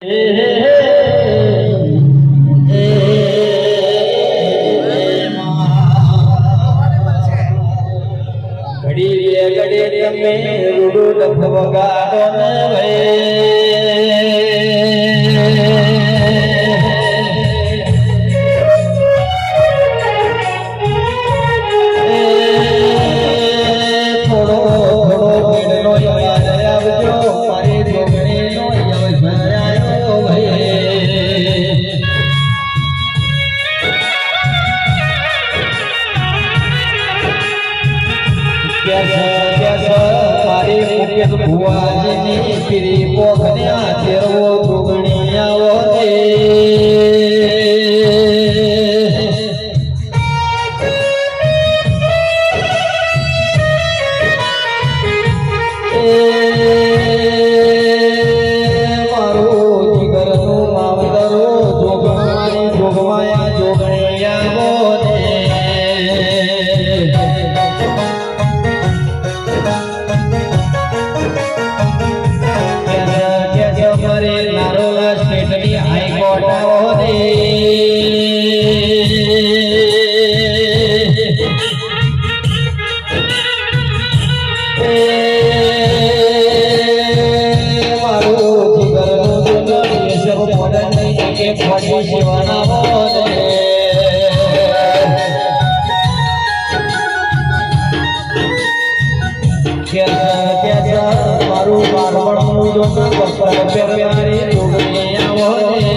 ઘડી ઘડી તમે રૂડુ લખ ને ભાઈ ભુવાજીની પીરી પોખન્યા તેરવો આવો મારું જીગરનું માવતરો જોગમાયા જોગણી મારું બાળપણનું જો ના પર પ્યારી જોગણી આવો